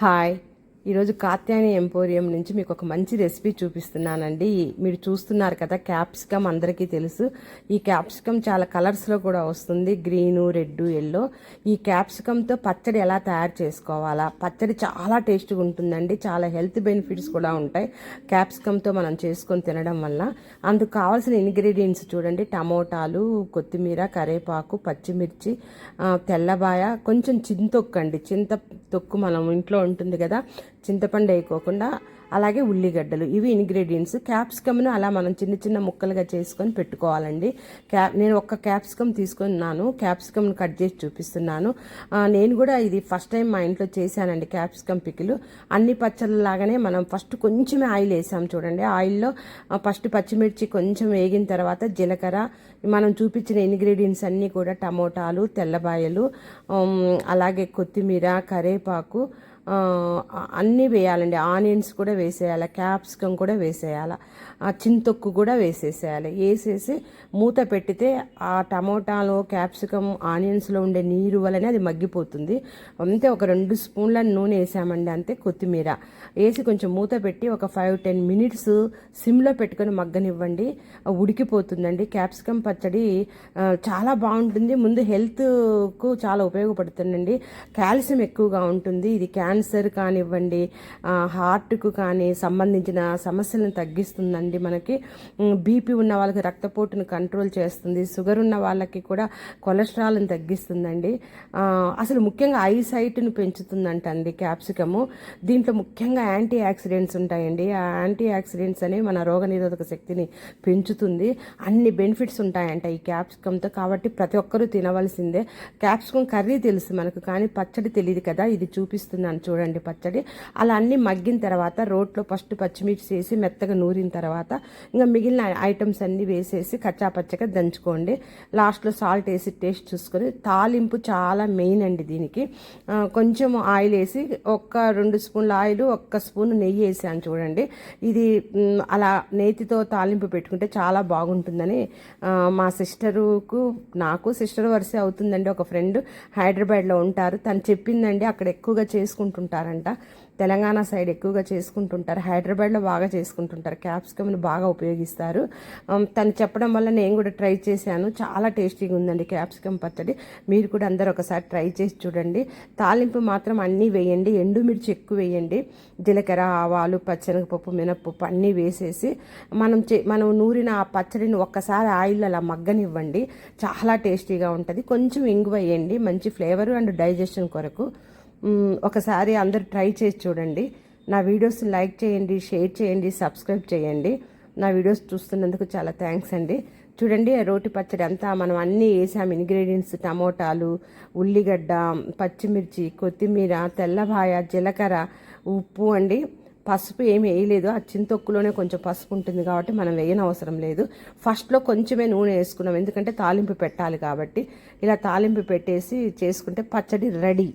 Hi. ఈరోజు Katyani emporium నుంచి మీకు ఒక మంచి రెసిపీ చూపిస్తున్నానండి. మీరు చూస్తున్నారు కదా క్యాప్సికమ్ అందరికీ తెలుసు. ఈ క్యాప్సికమ్ చాలా కలర్స్లో కూడా వస్తుంది. Green red yellow. ఈ క్యాప్సికమ్తో పచ్చడి ఎలా తయారు చేసుకోవాలా? పచ్చడి చాలా టేస్ట్గా ఉంటుందండి. చాలా హెల్త్ బెనిఫిట్స్ కూడా ఉంటాయి క్యాప్సికమ్తో మనం చేసుకొని తినడం వల్ల. అందుకు కావాల్సిన ఇంగ్రీడియంట్స్ చూడండి. టమోటాలు కొత్తిమీర కరేపాకు పచ్చిమిర్చి తెల్లబాయ కొంచెం చింతొక్కండి. చింత తొక్కు మనం ఇంట్లో ఉంటుంది కదా చింతపండు వేయకోకుండా అలాగే ఉల్లిగడ్డలు. ఇవి ఇంగ్రీడియంట్స్ క్యాప్సికమ్ను అలా మనం చిన్న చిన్న ముక్కలుగా చేసుకొని పెట్టుకోవాలండి. క్యా నేను ఒక్క క్యాప్సికమ్ తీసుకున్నాను. క్యాప్సికమ్ను కట్ చేసి చూపిస్తున్నాను. నేను కూడా ఇది ఫస్ట్ టైం మా ఇంట్లో చేశానండి క్యాప్సికమ్ పికిలు. అన్ని పచ్చళ్ళలాగానే మనం ఫస్ట్ కొంచెమే ఆయిల్ వేసాం చూడండి. ఆయిల్లో ఫస్ట్ పచ్చిమిర్చి కొంచెం వేగిన తర్వాత జీలకర్ర. మనం చూపించిన ఇంగ్రీడియంట్స్ అన్నీ కూడా టమోటాలు తెల్లబాయలు అలాగే కొత్తిమీర కరేపాకు అన్నీ వేయాలండి. ఆనియన్స్ కూడా వేసేయాలి క్యాప్సికమ్ కూడా వేసేయాలి ఆ చింతొక్కు కూడా వేసేసేయాలి. వేసేసి మూత పెట్టితే ఆ టమోటాలు క్యాప్సికమ్ ఆనియన్స్లో ఉండే నీరు వలనే అది మగ్గిపోతుంది. అంతే ఒక రెండు స్పూన్ల నూనె వేసామండి అంతే కొత్తిమీర. వేసి కొంచెం మూత పెట్టి ఒక ఫైవ్ టెన్ మినిట్స్ సిమ్లో పెట్టుకొని మగ్గనివ్వండి. ఉడికిపోతుందండి. క్యాప్సికమ్ పచ్చడి చాలా బాగుంటుంది. ముందు హెల్త్కు చాలా ఉపయోగపడుతుందండి. కాల్షియం ఎక్కువగా ఉంటుంది. ఇది క్యాన్సర్ కానివ్వండి హార్ట్కు కానీ సంబంధించిన సమస్యలను తగ్గిస్తుందండి మనకి. బీపీ ఉన్న వాళ్ళకి రక్తపోటును కంట్రోల్ చేస్తుంది. షుగర్ ఉన్న వాళ్ళకి కూడా కొలెస్ట్రాల్ని తగ్గిస్తుందండి. అసలు ముఖ్యంగా ఐ సైట్ను పెంచుతుందంటండి క్యాప్సికము. దీంట్లో ముఖ్యంగా యాంటీ ఆక్సిడెంట్స్ ఉంటాయండి. ఆ యాంటీ ఆక్సిడెంట్స్ అనేవి మన రోగనిరోధక శక్తిని పెంచుతుంది. అన్ని బెనిఫిట్స్ ఉంటాయంట ఈ క్యాప్సికంతో. కాబట్టి ప్రతి ఒక్కరూ తినవలసిందే. క్యాప్సికం కర్రీ తెలుసు మనకు కానీ పచ్చడి తెలియదు కదా. ఇది చూపిస్తున్నాను చూడండి పచ్చడి. అలా అన్నీ మగ్గిన తర్వాత రోట్లో ఫస్ట్ పచ్చిమిర్చి వేసి మెత్తగా నూరిన తర్వాత ఇంకా మిగిలిన ఐటమ్స్ అన్ని వేసేసి కచ్చా పచ్చగా దంచుకోండి లాస్ట్లో సాల్ట్ వేసి టేస్ట్ చూసుకొని. తాలింపు చాలా మెయిన్ అండి దీనికి. కొంచెం ఆయిల్ వేసి ఒక్క రెండు స్పూన్ల ఆయిల్ ఒక్క స్పూన్ నెయ్యి వేసాను చూడండి. ఇది అలా నేతితో తాలింపు పెట్టుకుంటే చాలా బాగుంటుందని మా సిస్టరుకు నాకు సిస్టర్ వరుస అవుతుందండి. ఒక ఫ్రెండ్ హైదరాబాద్లో ఉంటారు. తను చెప్పిందండి అక్కడ ఎక్కువగా చేసుకుంటుంటారంట. తెలంగాణ సైడ్ ఎక్కువగా చేసుకుంటుంటారు. హైదరాబాద్లో బాగా చేసుకుంటుంటారు. క్యాప్సికమ్ని బాగా ఉపయోగిస్తారు. తను చెప్పడం వల్ల నేను కూడా ట్రై చేశాను. చాలా టేస్టీగా ఉందండి క్యాప్సికమ్ పచ్చడి. మీరు కూడా అందరు ఒకసారి ట్రై చేసి చూడండి. తాలింపు మాత్రం అన్నీ వేయండి. ఎండుమిర్చి ఎక్కువ వేయండి. జీలకర్ర ఆవాలు పచ్చనగపప్పు మినప్పప్పు అన్నీ వేసేసి మనం చే మనం నూరిన ఆ పచ్చడిని ఒక్కసారి ఆయిల్ అలా మగ్గనివ్వండి. చాలా టేస్టీగా ఉంటుంది. కొంచెం ఇంగు వేయండి. మంచి ఫ్లేవర్ అండ్ డైజెషన్ కొరకు. ఒకసారి అందరు ట్రై చేసి చూడండి. నా వీడియోస్ లైక్ చేయండి షేర్ చేయండి సబ్స్క్రైబ్ చేయండి. నా వీడియోస్ చూస్తున్నందుకు చాలా థ్యాంక్స్ అండి. చూడండి రోటి పచ్చడి అంతా మనం అన్నీ వేసాం ఇంగ్రీడియంట్స్ టమోటాలు ఉల్లిగడ్డ పచ్చిమిర్చి కొత్తిమీర తెల్లబాయ జీలకర్ర ఉప్పు అండి. పసుపు ఏమి వేయలేదు. ఆ చింతొక్కులోనే కొంచెం పసుపు ఉంటుంది కాబట్టి మనం వేయని అవసరం లేదు. ఫస్ట్లో కొంచెమే నూనె వేసుకున్నాం. ఎందుకంటే తాలింపు పెట్టాలి కాబట్టి. ఇలా తాలింపు పెట్టేసి చేసుకుంటే పచ్చడి రెడీ.